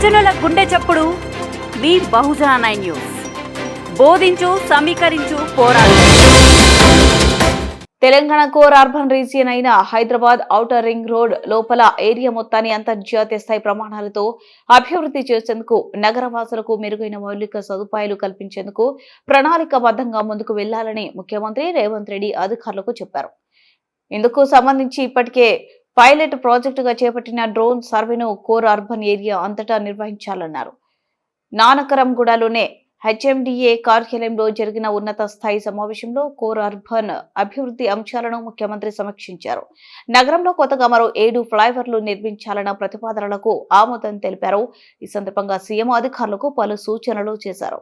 గుండె చప్పుడు. మీ బహుజన న్యూస్. బోధించు సమీకరించు పోరాడు. తెలంగాణ కోర్ అర్బన్ రీజియన్ అయిన హైదరాబాద్ ఔటర్ రింగ్ రోడ్ లోపల ఏరియా మొత్తాన్ని అంతర్జాతీయ స్థాయి ప్రమాణాలతో అభివృద్ధి చేసేందుకు నగరవాసులకు మెరుగైన మౌలిక సదుపాయాలు కల్పించేందుకు ప్రణాళికాబద్ధంగా ముందుకు వెళ్ళాలని ముఖ్యమంత్రి రేవంత్ రెడ్డి అధికారులకు చెప్పారు. ఇందుకు సంబంధించి ఇప్పటికే పైలట్ ప్రాజెక్టుగా చేపట్టిన డ్రోన్ సర్వేను కోర్ అర్బన్ ఏరియా అంతటా నిర్వహించాలన్నారు. నానకరంగూడలోనే హెచ్ఎండిఏ కార్యాలయంలో జరిగిన ఉన్నత స్థాయి సమావేశంలో కోర్ అర్బన్ అభివృద్ధి అంశాలను ముఖ్యమంత్రి సమీక్షించారు. నగరంలో కొత్తగా మరో ఏడు ఫ్లైఓవర్లు నిర్మించాలన్న ప్రతిపాదనలకు ఆమోదం తెలిపారు. ఈ సందర్భంగా సీఎం అధికారులకు పలు సూచనలు చేశారు.